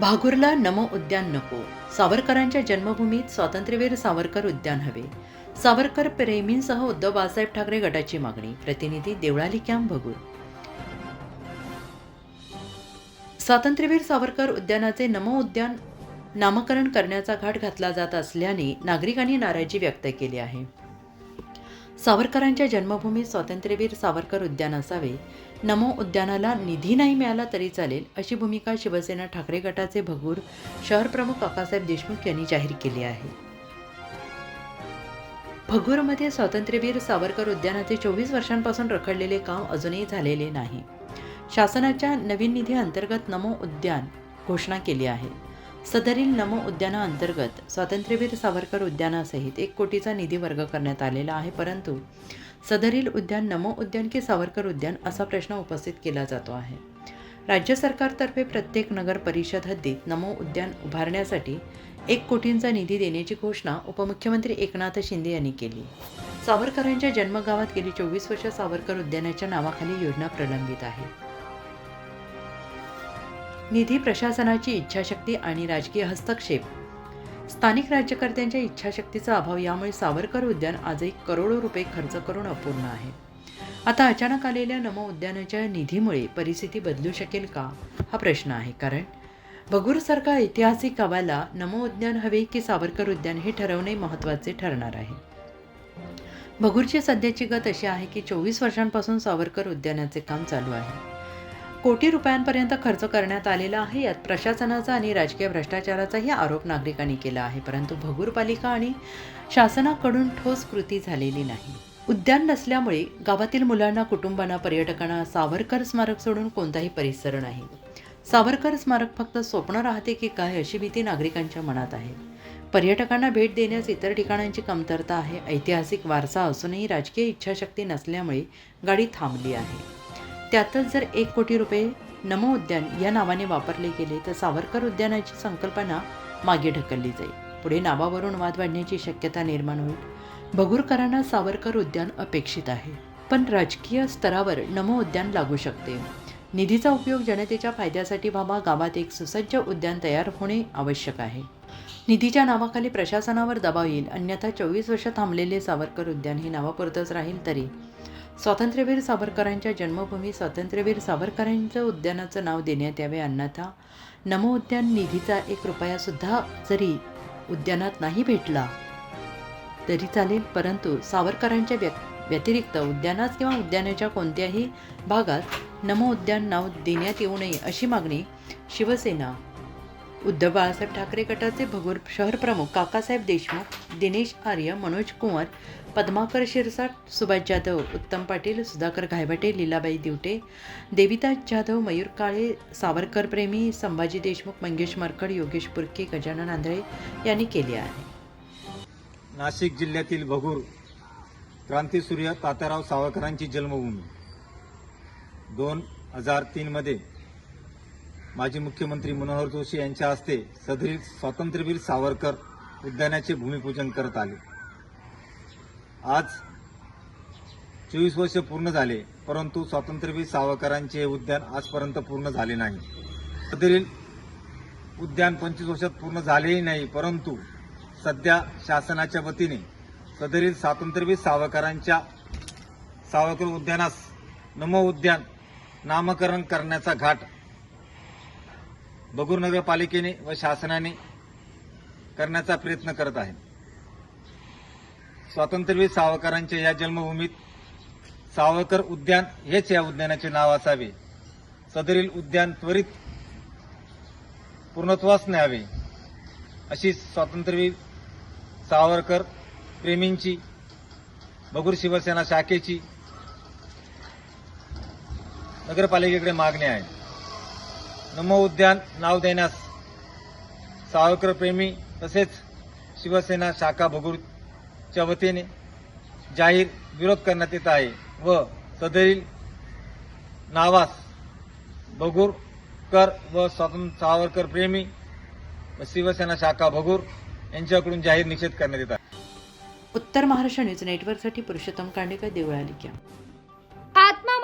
भागुरला नमो उद्यान नको. सावरकरांच्या जन्मभूमीत स्वातंत्र्यवीर सावरकर उद्यान हवे. सावरकर प्रेमींसह उद्धव बाळासाहेब ठाकरे गटाची मागणी. प्रतिनिधी देवळाली कॅम्प भगूर. स्वातंत्र्यवीर सावरकर उद्यानाचे नमो उद्यान नामकरण करण्याचा घाट घातला जात असल्याने नागरिकांनी नाराजी व्यक्त केली आहे. सावरकरांच्या जन्मभूमीत स्वातंत्र्यवीर सावरकर उद्यान असावे. नमो उद्यानाला निधी नाही मिळाला तरी चालेल अशी भूमिका शिवसेना ठाकरे गटाचे भगूर शहर प्रमुख काकासाहेब देशमुख यांनी जाहीर केली आहे. भगूरमध्ये स्वातंत्र्यवीर सावरकर उद्यानाचे चोवीस वर्षांपासून रखडलेले काम अजूनही झालेले नाही. शासनाच्या नवीन निधी अंतर्गत नमो उद्यान घोषणा केली आहे. सदरील नमो उद्यानाअंतर्गत स्वातंत्र्यवीर सावरकर उद्यानासहित एक कोटीचा निधी वर्ग करण्यात आलेला आहे. परंतु सदरील उद्यान नमो उद्यान की सावरकर उद्यान असा प्रश्न उपस्थित केला जातो आहे. राज्य सरकारतर्फे प्रत्येक नगर परिषद हद्दीत नमो उद्यान उभारण्यासाठी एक कोटींचा निधी देण्याची घोषणा उपमुख्यमंत्री एकनाथ शिंदे यांनी केली. सावरकरांच्या जन्मगावात गेली चोवीस वर्ष सावरकर उद्यानाच्या नावाखाली योजना प्रलंबित आहे. निधी प्रशासनाची इच्छाशक्ती आणि राजकीय हस्तक्षेप. स्थानिक राज्यकर्त्यांच्या इच्छाशक्तीचा अभाव यामुळे सावरकर उद्यान आजही करोडो रुपये खर्च करून अपूर्ण आहे. आता अचानक आलेल्या नमो उद्यानाच्या निधीमुळे परिस्थिती बदलू शकेल का? हा प्रश्न आहे. कारण भगूरसारखा ऐतिहासिक गावाला नमो उद्यान हवे की सावरकर उद्यान हे ठरवणे महत्त्वाचे ठरणार आहे. भगूरची सध्याची गत अशी आहे की चोवीस वर्षांपासून सावरकर उद्यानाचे काम चालू आहे. कोटी रुपयांपर्यंत खर्च करण्यात आलेला आहे. यात प्रशासनाचा आणि राजकीय भ्रष्टाचाराचाही आरोप नागरिकांनी केला आहे. परंतु भगूर पालिका आणि शासनाकडून ठोस कृती झालेली नाही. उद्यान नसल्यामुळे गावातील मुलांना कुटुंबांना पर्यटकांना सावरकर स्मारक सोडून कोणताही परिसर नाही. सावरकर स्मारक फक्त स्वप्न राहते की काय अशी भीती नागरिकांच्या मनात आहे. पर्यटकांना भेट देण्यास इतर ठिकाणांची कमतरता आहे. ऐतिहासिक वारसा असूनही राजकीय इच्छाशक्ती नसल्यामुळे गाडी थांबली आहे. त्यातच जर एक कोटी रुपये नमो उद्यान या नावाने वापरले गेले तर सावरकर उद्यानाची संकल्पना मागे ढकलली जाईल. पुढे नावावरून वाद वाढण्याची शक्यता निर्माण होईल. भगूरकरांना सावरकर उद्यान अपेक्षित आहे. पण राजकीय स्तरावर नमो उद्यान लागू शकते. निधीचा उपयोग जनतेच्या फायद्यासाठी व्हावा गावात एक सुसज्ज उद्यान तयार होणे आवश्यक आहे. निधीच्या नावाखाली प्रशासनावर दबाव येईल. अन्यथा चोवीस वर्ष थांबलेले सावरकर उद्यान हे नावापुरतंच राहील तरी. स्वातंत्र्यवीर सावरकरांच्या जन्मभूमी स्वातंत्र्यवीर सावरकरांचं उद्यानाचं नाव देण्यात यावे अन्यथा नमो उद्यान निधीचा एक रुपयासुद्धा जरी उद्यानात नाही भेटला तरी चालेल परंतु सावरकरांच्या व्य व्यतिरिक्त उद्यानात किंवा उद्यानाच्या कोणत्याही भागात नमो उद्यान नाव देण्यात येऊ नये अशी मागणी शिवसेना उद्धव बाळासाहेब ठाकरे गटाचे भगूर शहर प्रमुख काकासाहेब देशमुख दिनेश आर्य मनोज कुंवर पद्माकर शिरसाट सुभाष जाधव उत्तम पाटील सुधाकर घायबटे लीलाबाई दिवटे देविता जाधव मयूर काळे सावरकर प्रेमी संभाजी देशमुख मंगेश मरकड योगेश पुरके गजानन आंधळे यांनी केली आहे. नाशिक जिल्ह्यातील भगूर क्रांतीसूर्य तात्याराव सावरकरांची जन्मभूमी. दोन हजार तीनमध्ये माजी मुख्यमंत्री मनोहर जोशी यांच्या हस्ते सदरील स्वातंत्र्यवीर सावरकर उद्यानाचे भूमिपूजन करत आले. आज चोवीस वर्ष पूर्ण झाले परंतु स्वातंत्र्यवीर सावरकरांचे हे उद्यान आजपर्यंत पूर्ण झाले नाही. सदरील उद्यान पंचवीस वर्षात पूर्ण झालेही नाही परंतु सध्या शासनाच्या वतीने सदरील स्वातंत्र्यवीर सावरकरांच्या सावरकर उद्यानास नमो उद्यान नामकरण करण्याचा घाट बगूर नगरपालिकेने व शासनाने करण्याचा प्रयत्न करत आहे स्वातंत्र्यवीर सावरकरांच्या या जन्मभूमीत सावरकर उद्यान हेच या उद्यानाचे नाव असावे. सदरील उद्यान त्वरित पूर्णत्वास न्यावे अशी स्वातंत्र्यवीर सावरकर प्रेमींची बगूर शिवसेना शाखेची नगरपालिकेकडे मागणी आहे. नमो उद्यान नाव देण्यास सावरकर प्रेमी तसेच शिवसेना शाखा भगूरच्या वतीने जाहीर विरोध करण्यात येत आहे व सदरील नावास भगूरकर व स्वातंत्र्य सावरकर प्रेमी व शिवसेना शाखा भगूर यांच्याकडून जाहीर निषेध करण्यात येत आहे. उत्तर महाराष्ट्र न्यूज नेटवर्कसाठी पुरुषोत्तम कांडेकर देवळाली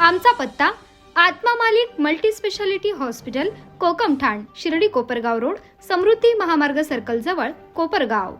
आमचा पत्ता Atma Malik multi speciality hospital Kokamthan Shirdi Kopargaon road Samruddhi Mahamarg circle जवळ कोपरगाव.